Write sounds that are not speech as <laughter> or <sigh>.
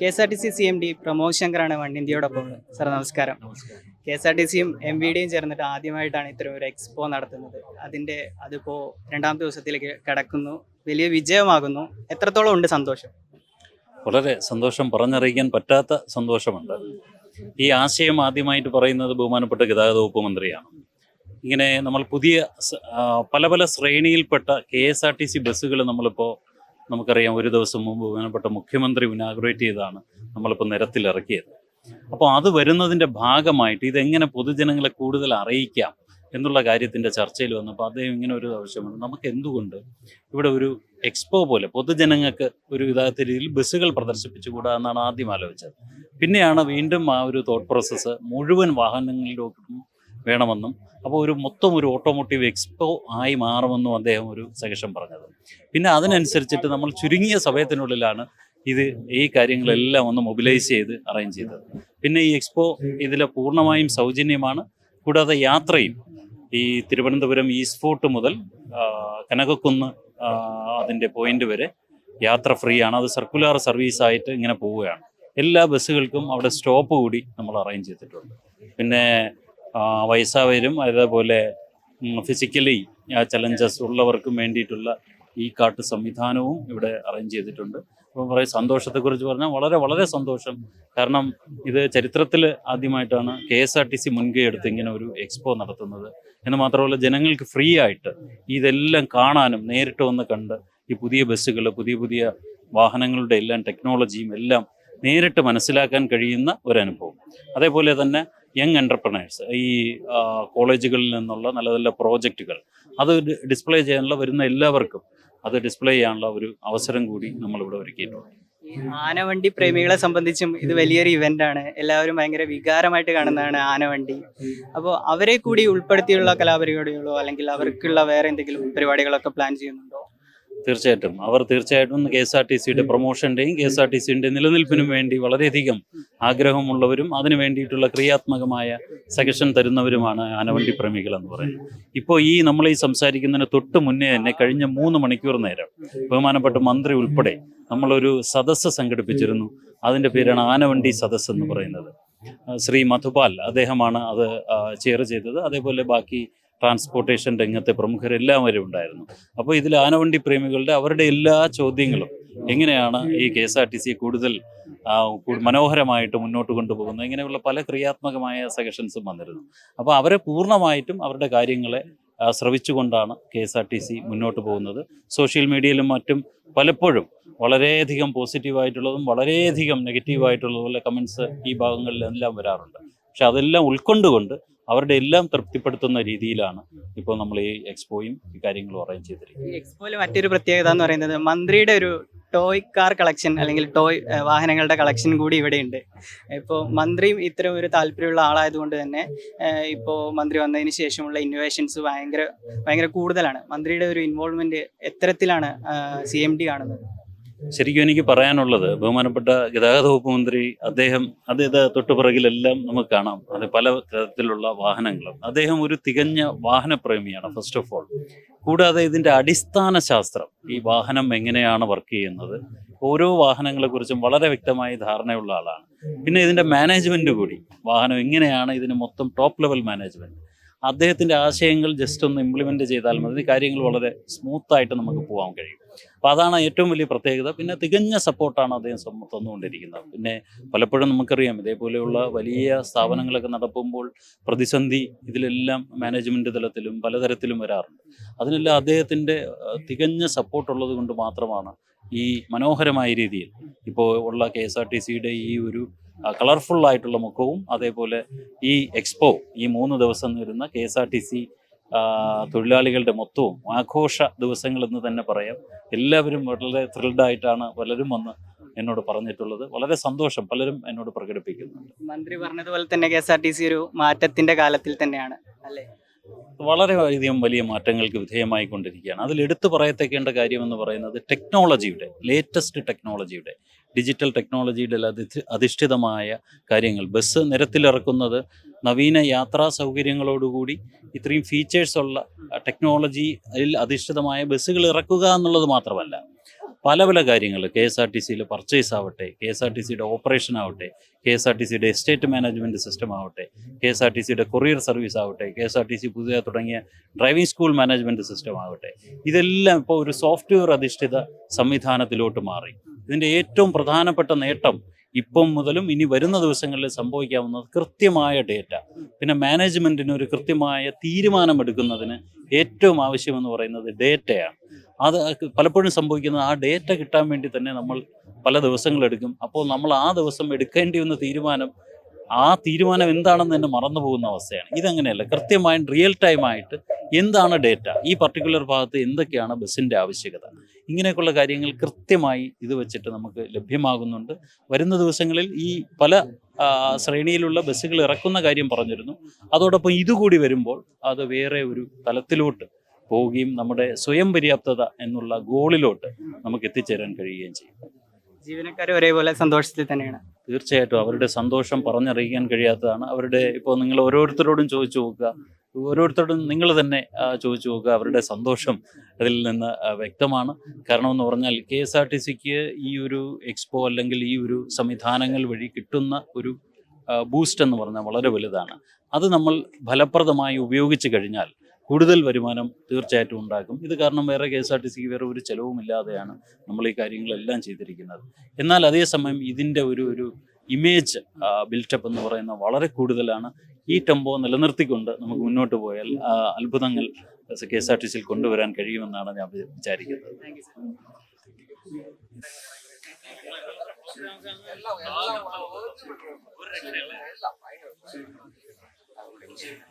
K S R T C C M D Pramod ശങ്കറാണ് വണ്ണിന്ത്യയോടൊപ്പം sir നമസ്കാരം. K S R T സിയും M V ഡിയും ചേർന്നിട്ട് ആദ്യമായിട്ടാണ് ഇത്തരം ഒരു എക്സ്പോ നടത്തുന്നത്. അതിന്റെ അതിപ്പോ രണ്ടാമത്തെ ദിവസത്തിലേക്ക് കടക്കുന്നു. വലിയ വിജയമാകുന്നു. എത്രത്തോളം ഉണ്ട് സന്തോഷം? വളരെ സന്തോഷം പറഞ്ഞറിയിക്കാൻ പറ്റാത്ത സന്തോഷമുണ്ട്. ഈ ആശയം ആദ്യമായിട്ട് പറയുന്നത് ബഹുമാനപ്പെട്ട ഗതാഗത വകുപ്പ് മന്ത്രിയാണ്. ഇങ്ങനെ നമ്മൾ പുതിയ പല പല ശ്രേണിയിൽപ്പെട്ട K S R T C ബസ്സുകൾ നമ്മളിപ്പോൾ നമുക്കറിയാം ഒരു ദിവസം മുമ്പ് ബഹുമാനപ്പെട്ട മുഖ്യമന്ത്രി ഇനാഗുറേറ്റ് ചെയ്താണ് നമ്മളിപ്പോൾ നിരത്തിലിറക്കിയത് അപ്പോൾ അത് വരുന്നതിന്റെ ഭാഗമായിട്ട് ഇതെങ്ങനെ പൊതുജനങ്ങളെ കൂടുതൽ അറിയിക്കാം എന്നുള്ള കാര്യത്തിന്റെ ചർച്ചയിൽ വന്നപ്പോൾ അദ്ദേഹം ഇങ്ങനെ ഒരു ആവശ്യമുണ്ട് നമുക്ക് എന്തുകൊണ്ട് ഇവിടെ ഒരു എക്സ്പോ പോലെ പൊതുജനങ്ങൾക്ക് ഒരു ഇതാത്ത രീതിയിൽ ബസ്സുകൾ പ്രദർശിപ്പിച്ചുകൂടാ എന്നാണ് ആദ്യം ആലോചിച്ചത്. പിന്നെയാണ് വീണ്ടും ആ ഒരു തോട്ട് പ്രോസസ്സ് മുഴുവൻ വാഹനങ്ങളിലോട്ടും വേണമെന്നും. അപ്പോൾ ഒരു മൊത്തം ഒരു ഓട്ടോമോട്ടീവ് എക്സ്പോ ആയി മാറുമെന്നും അദ്ദേഹം ഒരു സജഷൻ പറഞ്ഞത്. പിന്നെ അതിനനുസരിച്ചിട്ട് നമ്മൾ ചുരുങ്ങിയ സമയത്തിനുള്ളിലാണ് ഇത് ഈ കാര്യങ്ങളെല്ലാം ഒന്ന് മൊബിലൈസ് ചെയ്ത് അറേഞ്ച് ചെയ്തത്. പിന്നെ ഈ എക്സ്പോ ഇതിൽ പൂർണമായും സൗജന്യമാണ്. കൂടാതെ യാത്രയും ഈ തിരുവനന്തപുരം ഈസ്റ്റ് ഫോർട്ട് മുതൽ കനകക്കുന്ന് അതിന്റെ പോയിന്റ് വരെ യാത്ര ഫ്രീ ആണ്. അത് സർക്കുലർ സർവീസ് ആയിട്ട് ഇങ്ങനെ പോവുകയാണ്. എല്ലാ ബസ്സുകൾക്കും അവിടെ സ്റ്റോപ്പ് കൂടി നമ്മൾ അറേഞ്ച് ചെയ്തിട്ടുണ്ട്. പിന്നെ വയസ്സായവരും അതേപോലെ ഫിസിക്കലി ചലഞ്ചസ് ഉള്ളവർക്കും വേണ്ടിയിട്ടുള്ള ഈ കാട്ട് സംവിധാനവും ഇവിടെ അറേഞ്ച് ചെയ്തിട്ടുണ്ട്. അപ്പം പറയും സന്തോഷത്തെക്കുറിച്ച് പറഞ്ഞാൽ വളരെ വളരെ സന്തോഷം. കാരണം ഇത് ചരിത്രത്തിൽ ആദ്യമായിട്ടാണ് K S R T C മുൻകൈ എടുത്ത് ഇങ്ങനെ ഒരു എക്സ്പോ നടത്തുന്നത്. എന്ന് മാത്രമല്ല ജനങ്ങൾക്ക് ഫ്രീ ആയിട്ട് ഇതെല്ലാം കാണാനും നേരിട്ട് വന്ന് കണ്ട് ഈ പുതിയ ബസ്സുകൾ പുതിയ പുതിയ വാഹനങ്ങളുടെ എല്ലാം ടെക്നോളജിയും എല്ലാം നേരിട്ട് മനസ്സിലാക്കാൻ കഴിയുന്ന ഒരു അനുഭവം. അതേപോലെ തന്നെ യങ് എന്റർപ്രണേഴ്സ് ഈ കോളേജുകളിൽ നിന്നുള്ള നല്ല നല്ല പ്രോജക്റ്റുകൾ. അത് ഡിസ്പ്ലേ ചെയ്യാനുള്ള വരുന്ന എല്ലാവർക്കും അത് ഡിസ്പ്ലേ ചെയ്യാനുള്ള ഒരു അവസരം കൂടി നമ്മളിവിടെ ഒരുക്കിയിട്ടുണ്ട്. ആനവണ്ടി പ്രേമികളെ സംബന്ധിച്ചും ഇത് വലിയൊരു ഇവന്റ് ആണ്. എല്ലാവരും ഭയങ്കര വികാരമായിട്ട് കാണുന്നതാണ് ആനവണ്ടി. അപ്പോൾ അവരെ കൂടി ഉൾപ്പെടുത്തിയുള്ള കലാപരിപാടികളോ അല്ലെങ്കിൽ അവർക്കുള്ള വേറെ എന്തെങ്കിലും പരിപാടികളൊക്കെ പ്ലാൻ ചെയ്യുന്നുണ്ടോ? തീർച്ചയായിട്ടും. അവർ തീർച്ചയായിട്ടും കെ എസ് ആർ ടി സിയുടെ പ്രൊമോഷന്റെയും കെ എസ് ആർ ടി സിയുടെ നിലനിൽപ്പിനും വേണ്ടി വളരെയധികം ആഗ്രഹമുള്ളവരും അതിനു വേണ്ടിയിട്ടുള്ള ക്രിയാത്മകമായ സജഷൻ തരുന്നവരുമാണ് ആനവണ്ടി പ്രേമികൾ എന്ന് പറയുന്നത്. ഇപ്പോൾ ഈ നമ്മൾ ഈ സംസാരിക്കുന്നതിന് തൊട്ട് മുന്നേ തന്നെ കഴിഞ്ഞ മൂന്ന് മണിക്കൂർ നേരം ബഹുമാനപ്പെട്ട മന്ത്രി ഉൾപ്പെടെ നമ്മളൊരു സദസ്സ് സംഘടിപ്പിച്ചിരുന്നു. അതിന്റെ പേരാണ് ആനവണ്ടി സദസ്സ് എന്ന് പറയുന്നത്. ശ്രീ മധുപാൽ അദ്ദേഹമാണ് അത് ചെയർ ചെയ്തത്. അതേപോലെ ബാക്കി ട്രാൻസ്പോർട്ടേഷൻ രംഗത്തെ പ്രമുഖരെല്ലാവരും ഉണ്ടായിരുന്നു. അപ്പോൾ ഇതിൽ ആനവണ്ടി പ്രേമികളുടെ അവരുടെ എല്ലാ ചോദ്യങ്ങളും എങ്ങനെയാണ് ഈ K S R T C കൂടുതൽ മനോഹരമായിട്ട് മുന്നോട്ട് കൊണ്ടുപോകുന്നത്? ഇങ്ങനെയുള്ള പല ക്രിയാത്മകമായ സജഷൻസും വന്നിരുന്നു. അപ്പോൾ അവരെ പൂർണമായിട്ടും അവരുടെ കാര്യങ്ങളെ ശ്രവിച്ചുകൊണ്ടാണ് K S R T C മുന്നോട്ട് പോകുന്നത്. സോഷ്യൽ മീഡിയയിലും മറ്റും പലപ്പോഴും വളരെയധികം പോസിറ്റീവായിട്ടുള്ളതും വളരെയധികം നെഗറ്റീവായിട്ടുള്ളതുപോലെ കമൻസ് ഈ ഭാഗങ്ങളിലെല്ലാം വരാറുണ്ട്. പക്ഷെ അതെല്ലാം ഉൾക്കൊണ്ടുകൊണ്ട് അവരുടെ എല്ലാം തൃപ്തിപ്പെടുത്തുന്ന രീതിയിലാണ് ഇപ്പോൾ നമ്മൾ ഈ എക്സ്പോയും ഈ കാര്യങ്ങളും അറേഞ്ച് ചെയ്തിരിക്കുന്നത്. ഈ എക്സ്പോയിൽ മറ്റൊരു പ്രത്യേകത എന്ന് പറയുന്നത് മന്ത്രിയുടെ ഒരു ടോയ് കാർ കളക്ഷൻ അല്ലെങ്കിൽ ടോയ് വാഹനങ്ങളുടെ കളക്ഷൻ കൂടി ഇവിടെയുണ്ട്. ഇപ്പോൾ മന്ത്രിയും ഇത്തരം ഒരു താല്പര്യമുള്ള ആളായതുകൊണ്ട് തന്നെ ഇപ്പോൾ മന്ത്രി വന്നതിന് ശേഷമുള്ള ഇന്നോവേഷൻസ് ഭയങ്കര ഭയങ്കര കൂടുതലാണ്. മന്ത്രിയുടെ ഒരു ഇൻവോൾവ്മെന്റ് എത്തരത്തിലാണ് സി എം ഡി കാണുന്നത്. ശരിക്കും എനിക്ക് പറയാനുള്ളത് ബഹുമാനപ്പെട്ട ഗതാഗത വകുപ്പ് മന്ത്രി അദ്ദേഹം അതേത് തൊട്ടുപിറകിലെല്ലാം നമുക്ക് കാണാം. അത് പല തരത്തിലുള്ള വാഹനങ്ങളും. അദ്ദേഹം ഒരു തികഞ്ഞ വാഹനപ്രേമിയാണ് ഫസ്റ്റ് ഓഫ് ഓൾ കൂടാതെ ഇതിന്റെ അടിസ്ഥാന ശാസ്ത്രം ഈ വാഹനം എങ്ങനെയാണ് വർക്ക് ചെയ്യുന്നത് ഓരോ വാഹനങ്ങളെക്കുറിച്ചും വളരെ വ്യക്തമായി ധാരണയുള്ള ആളാണ്. പിന്നെ ഇതിന്റെ മാനേജ്മെന്റ് കൂടി വാഹനം എങ്ങനെയാണ് ഇതിന് മൊത്തം ടോപ്പ് ലെവൽ മാനേജ്മെന്റ് അദ്ദേഹത്തിന്റെ ആശയങ്ങൾ ജസ്റ്റ് ഒന്ന് ഇംപ്ലിമെന്റ് ചെയ്താൽ മതി. കാര്യങ്ങൾ വളരെ സ്മൂത്തായിട്ട് നമുക്ക് പോകാൻ കഴിയും. അപ്പം അതാണ് ഏറ്റവും വലിയ പ്രത്യേകത. പിന്നെ തികഞ്ഞ സപ്പോർട്ടാണ് അദ്ദേഹം തന്നുകൊണ്ടിരിക്കുന്നത്. പിന്നെ പലപ്പോഴും നമുക്കറിയാം ഇതേപോലെയുള്ള വലിയ സ്ഥാപനങ്ങളൊക്കെ നടത്തുമ്പോൾ പ്രതിസന്ധി ഇതിലെല്ലാം മാനേജ്മെന്റ് തലത്തിലും പലതരത്തിലും വരാറുണ്ട്. അതിനെല്ലാം അദ്ദേഹത്തിന്റെ തികഞ്ഞ സപ്പോർട്ടുള്ളത് കൊണ്ട് മാത്രമാണ് ഈ മനോഹരമായ രീതിയിൽ ഇപ്പോൾ ഉള്ള കെ എസ് ആർ ടി സിയുടെ ഈ ഒരു കളർഫുൾ ആയിട്ടുള്ള മുഖവും അതേപോലെ ഈ എക്സ്പോ ഈ മൂന്ന് ദിവസം വരുന്ന K S R T C തൊഴിലാളികളുടെ മൊത്തവും ആഘോഷ ദിവസങ്ങൾ എന്ന് തന്നെ പറയാം. എല്ലാവരും വളരെ ത്രിൽഡ് ആയിട്ടാണ് പലരും വന്ന് എന്നോട് പറഞ്ഞിട്ടുള്ളത്. വളരെ സന്തോഷം പലരും എന്നോട് പ്രകടിപ്പിക്കുന്നുണ്ട്. മന്ത്രി പറഞ്ഞതുപോലെ തന്നെ K S R T C ഒരു മാറ്റത്തിന്റെ കാലത്തിൽ തന്നെയാണ് അല്ലേ? വളരെയധികം വലിയ മാറ്റങ്ങൾക്ക് വിധേയമായിക്കൊണ്ടിരിക്കുകയാണ്. അതിൽ എടുത്തു പറയത്തേക്കേണ്ട കാര്യമെന്ന് പറയുന്നത് ടെക്നോളജിയുടെ ലേറ്റസ്റ്റ് ടെക്നോളജിയുടെ ഡിജിറ്റൽ ടെക്നോളജിയുടെ അധി- അധിഷ്ഠിതമായ കാര്യങ്ങൾ. ബസ് നിരത്തിലിറക്കുന്നത് നവീന യാത്രാ സൗകര്യങ്ങളോടുകൂടി ഇത്രയും ഫീച്ചേഴ്സുള്ള ടെക്നോളജിയിൽ അധിഷ്ഠിതമായ ബസ്സുകൾ ഇറക്കുക എന്നുള്ളത് മാത്രമല്ല പല പല കാര്യങ്ങൾ കെ എസ് ആർ ടി സിയിൽ പർച്ചേസ് ആവട്ടെ കെ എസ് ആർ ടി സിയുടെ ഓപ്പറേഷൻ ആവട്ടെ കെ എസ് ആർ ടി സിയുടെ എസ്റ്റേറ്റ് മാനേജ്മെന്റ് സിസ്റ്റം ആവട്ടെ കെ എസ് ആർ ടി സിയുടെ കൊറിയർ സർവീസ് ആവട്ടെ K S R T C പുതിയ തുടങ്ങിയ ഡ്രൈവിംഗ് സ്കൂൾ മാനേജ്മെന്റ് സിസ്റ്റം ആവട്ടെ. ഇതെല്ലാം ഇപ്പോൾ ഒരു സോഫ്റ്റ്വെയർ അധിഷ്ഠിത സംവിധാനത്തിലോട്ട് മാറി. ഇതിന്റെ ഏറ്റവും പ്രധാനപ്പെട്ട നേട്ടം ഇപ്പം മുതലും ഇനി വരുന്ന ദിവസങ്ങളിൽ സംഭവിക്കാവുന്നത് കൃത്യമായ ഡേറ്റ. പിന്നെ മാനേജ്മെന്റിന് ഒരു കൃത്യമായ തീരുമാനമെടുക്കുന്നതിന് ഏറ്റവും ആവശ്യമെന്ന് പറയുന്നത് ഡേറ്റയാണ്. അത് പലപ്പോഴും സംഭവിക്കുന്നത് ആ ഡേറ്റ കിട്ടാൻ വേണ്ടി തന്നെ നമ്മൾ പല ദിവസങ്ങളെടുക്കും. അപ്പോൾ നമ്മൾ ആ ദിവസം എടുക്കേണ്ടി വന്ന തീരുമാനം ആ തീരുമാനം എന്താണെന്ന് തന്നെ മറന്നു പോകുന്ന അവസ്ഥയാണ്. ഇതങ്ങനെയല്ല? കൃത്യമായും റിയൽ ടൈമായിട്ട് എന്താണ് ഡേറ്റ? ഈ പർട്ടിക്കുലർ ഭാഗത്ത് എന്തൊക്കെയാണ് ബസ്സിന്റെ ആവശ്യകത? ഇങ്ങനെയൊക്കെയുള്ള കാര്യങ്ങൾ കൃത്യമായി ഇത് വെച്ചിട്ട് നമുക്ക് ലഭ്യമാകുന്നുണ്ട്. വരുന്ന ദിവസങ്ങളിൽ ഈ പല ശ്രേണിയിലുള്ള ബസ്സുകൾ ഇറക്കുന്ന കാര്യം പറഞ്ഞിരുന്നു. അതോടൊപ്പം ഇതുകൂടി വരുമ്പോൾ അത് വേറെ ഒരു തലത്തിലോട്ട് പോവുകയും നമ്മുടെ സ്വയം പര്യാപ്തത എന്നുള്ള ഗോളിലോട്ട് നമുക്ക് എത്തിച്ചേരാൻ കഴിയുകയും ചെയ്യും. ജീവനക്കാർ ഒരേപോലെ സന്തോഷത്തിൽ തന്നെയാണ്. തീർച്ചയായിട്ടും അവരുടെ സന്തോഷം പറഞ്ഞറിയിക്കാൻ കഴിയാത്തതാണ്. അവരുടെ ഇപ്പോൾ നിങ്ങൾ ഓരോരുത്തരോടും ചോദിച്ചു നോക്കുക. ഓരോരുത്തരോടും നിങ്ങൾ തന്നെ ചോദിച്ചു നോക്കുക. അവരുടെ സന്തോഷം അതിൽ നിന്ന് വ്യക്തമാണ്. കാരണം എന്ന് പറഞ്ഞാൽ കെ എസ് ആർ ടി സിക്ക് ഈ ഒരു എക്സ്പോ അല്ലെങ്കിൽ ഈ ഒരു സംവിധാനങ്ങൾ വഴി കിട്ടുന്ന ഒരു ബൂസ്റ്റ് എന്ന് പറഞ്ഞാൽ വളരെ വലുതാണ്. അത് നമ്മൾ ഫലപ്രദമായി ഉപയോഗിച്ച് കഴിഞ്ഞാൽ കൂടുതൽ വരുമാനം തീർച്ചയായിട്ടും ഉണ്ടാക്കും ഇത് കാരണം വേറെ കെ എസ് ആർ ടി സിക്ക് വേറെ ഒരു ചെലവുമില്ലാതെയാണ് നമ്മൾ ഈ കാര്യങ്ങളെല്ലാം ചെയ്തിരിക്കുന്നത്. എന്നാൽ അതേസമയം ഇതിന്റെ ഒരു ഒരു ഇമേജ് ബിൽറ്റപ്പ് എന്ന് പറയുന്ന വളരെ കൂടുതലാണ് ഈ ടെമ്പോ നിലനിർത്തിക്കൊണ്ട് നമുക്ക് മുന്നോട്ട് പോയാൽ അത്ഭുതങ്ങൾ കെ എസ് ആർ ടി സിയിൽ കൊണ്ടുവരാൻ കഴിയുമെന്നാണ് ഞാൻ വിചാരിക്കുന്നത്. <laughs> വിചാരിക്കുന്നത്